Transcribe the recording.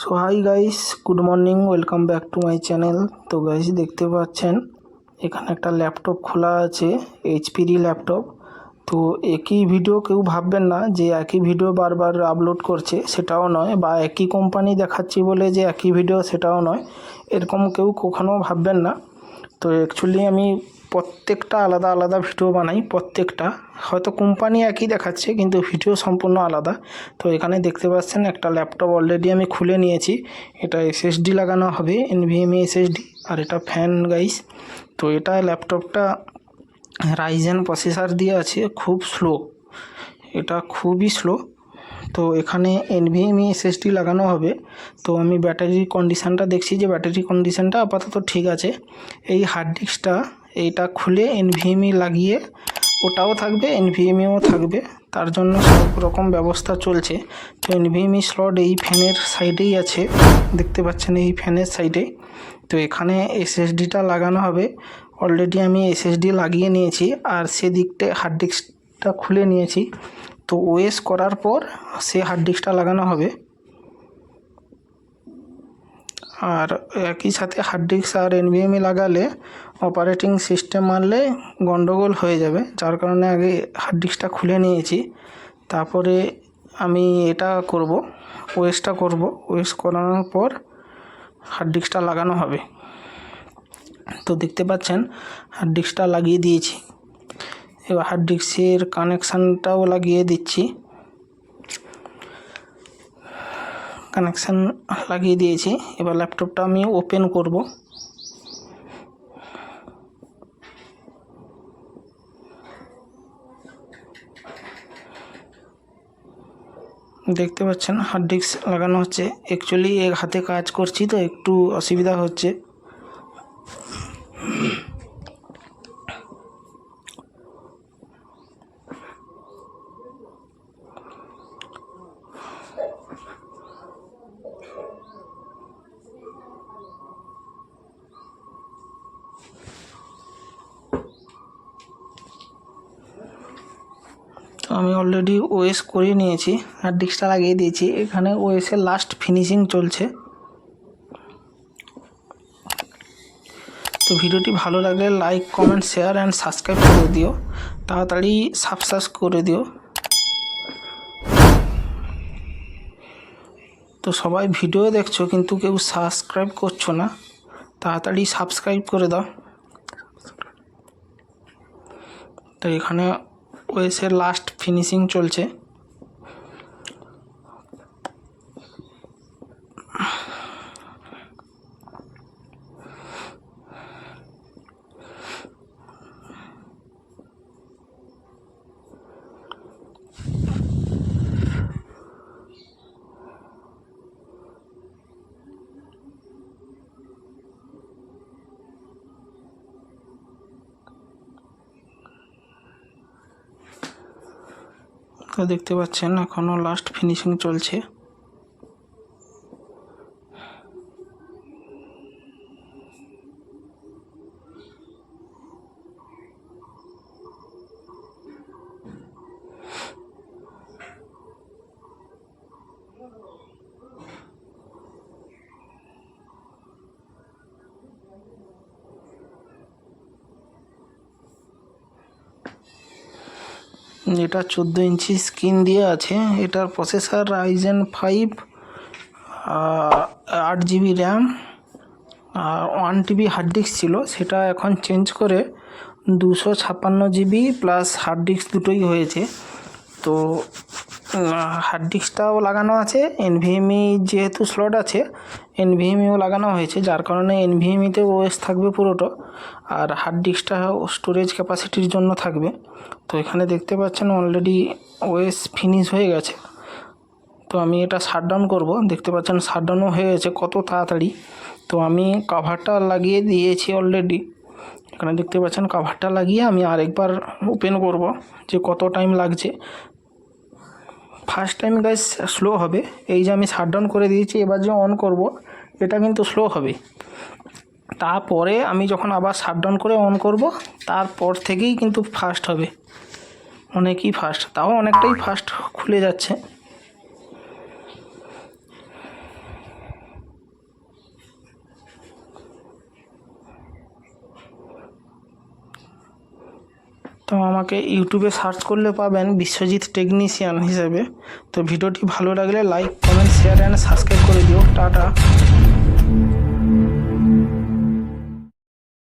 So hi guys good morning welcome back to my channel তো guys দেখতে পাচ্ছেন, এখানে একটা ল্যাপটপ খোলা আছে এইচপিরই ল্যাপটপ তো একই ভিডিও কেউ ভাববেন না যে একই ভিডিও বারবার আপলোড করছে, সেটাও নয়, বা একই কোম্পানি দেখাচ্ছি বলে যে একই ভিডিও সেটাও নয়। এরকম কেউ কখনো ভাববেন না। তো অ্যাকচুয়ালি আমি প্রত্যেকটা আলাদা আলাদা ভিডিও বানাই, প্রত্যেকটা। হয়তো কোম্পানি একই দেখাচ্ছে, কিন্তু ভিডিও সম্পূর্ণ আলাদা। তো এখানে দেখতে পাচ্ছেন, একটা ল্যাপটপ অলরেডি আমি খুলে নিয়েছি। এটা এসএসডি লাগানো হবে এনভিএমই এসএসডি আর এটা ফ্যান গাইস তো এটা ল্যাপটপটা রাইজেন প্রসেসার দিয়ে আছে, খুব স্লো এটা খুবই স্লো তো এখানে এনভিএমই এসএসডি লাগানো হবে। তো আমি ব্যাটারির কন্ডিশানটা দেখছি যে ব্যাটারি কন্ডিশানটা আপাতত ঠিক আছে। এই হার্ড ডিস্কটা এইটা খুলে এনভিএমই লাগিয়ে ওটাও থাকবে এনভিএমইও থাকবে। তার জন্য সব রকম ব্যবস্থা চলছে। তো এনভিএমই স্লট এই ফ্যানের সাইডেই আছে। দেখতে পাচ্ছেন এই ফ্যানের সাইডে। তো এখানে এসএসডিটা লাগানো হবে। অলরেডি আমি এসএসডি লাগিয়ে নিয়েছি আর সেদিকটা হার্ড ডিস্কটা খুলে নিয়েছি। তো ওএস করার পর সে হার্ড ডিস্কটা লাগানো হবে। আর একই সাথে হার্ড ডিস্ক আর এনভিএমই লাগালে অপারেটিং সিস্টেম মারলে গন্ডগোল হয়ে যাবে। যার কারণে আগে হার্ড ডিস্কটা খুলে নিয়েছি। তারপরে আমি এটা করব ওএসটা করব। ওএস করানোর পর হার্ড ডিস্কটা লাগানো হবে। তো দেখতে পাচ্ছেন হার্ড ডিস্কটা লাগিয়ে দিয়েছি। এবার হার্ড ডিস্কের কানেকশানটাও লাগিয়ে দিচ্ছি। কানেকশান লাগিয়ে দিয়েছি। এবার ল্যাপটপটা আমি ওপেন করব। দেখতে পাচ্ছেন হার্ড ডিস্ক লাগানো হচ্ছে। অ্যাকচুয়ালি হাতে কাজ করছি তো, একটু অসুবিধা হচ্ছে। তো আমি অলরেডি ওএস করে নিয়েছি হার্ড ডিস্কটা লাগিয়ে দিয়েছি। এখানে ওএসের লাস্ট ফিনিশিং চলছে। তো ভিডিওটি ভালো লাগলে like comment share and subscribe করে দিও। তাড়াতাড়ি সাবস্ক্রাইব করে দিও। তো সবাই ভিডিও দেখছ, কিন্তু কেউ সাবস্ক্রাইব করছ না। তাড়াতাড়ি সাবস্ক্রাইব করে দাও। তো এখানে ওএসের লাস্ট ফিনিশিং চলছে। দেখতে পাচ্ছেন এখনও লাস্ট ফিনিশিং চলছে। এটা চোদ্দ ইঞ্চি স্ক্রিন দিয়ে আছে, এটার প্রসেসর রাইজেন ফাইভ আট জিবি র্যাম, আর ওয়ান টিবি হার্ড ডিস্ক ছিল, সেটা এখন চেঞ্জ করে দুশো ছাপ্পান্ন জিবি প্লাস হার্ড ডিস্ক দুটোই হয়েছে। তো হার্ড ডিস্কটাও লাগানো আছে এনভিএমই যেহেতু স্লট আছে এনভিএমইও লাগানো হয়েছে, যার কারণে এনভিএমইতে ওএস থাকবে পুরোটা, আর হার্ড ডিস্কটা স্টোরেজ ক্যাপাসিটির জন্য থাকবে। তো এখানে দেখতে পাচ্ছেন অলরেডি ওএস ফিনিশ হয়ে গেছে। তো আমি এটা শাটডাউন করব, দেখতে পাচ্ছেন শাটডাউনও হয়ে গেছে কত তাড়াতাড়ি। তো আমি কাভারটা লাগিয়ে দিয়েছি অলরেডি এখানে দেখতে পাচ্ছেন কাভারটা লাগিয়ে আমি আরেকবার ওপেন করব, যে কত টাইম লাগছে। ফার্স্ট টাইম গাইস স্লো হবে। এই যে আমি শাটডাউন করে দিয়েছি, এবার যে অন করব, এটা কিন্তু স্লো হবে। তারপরে আমি যখন আবার শাটডাউন করে অন করব, তারপর থেকেই কিন্তু ফাস্ট হবে। অনেকই ফাস্ট তাও অনেকটাই ফাস্ট খুলে যাচ্ছে। তো আমাকে ইউটিউবে সার্চ করলে পাবেন বিশ্বজিৎ টেকনিশিয়ান হিসেবে। তো ভিডিওটি ভালো লাগলে like, comment share and subscribe করে দিও। টাটা।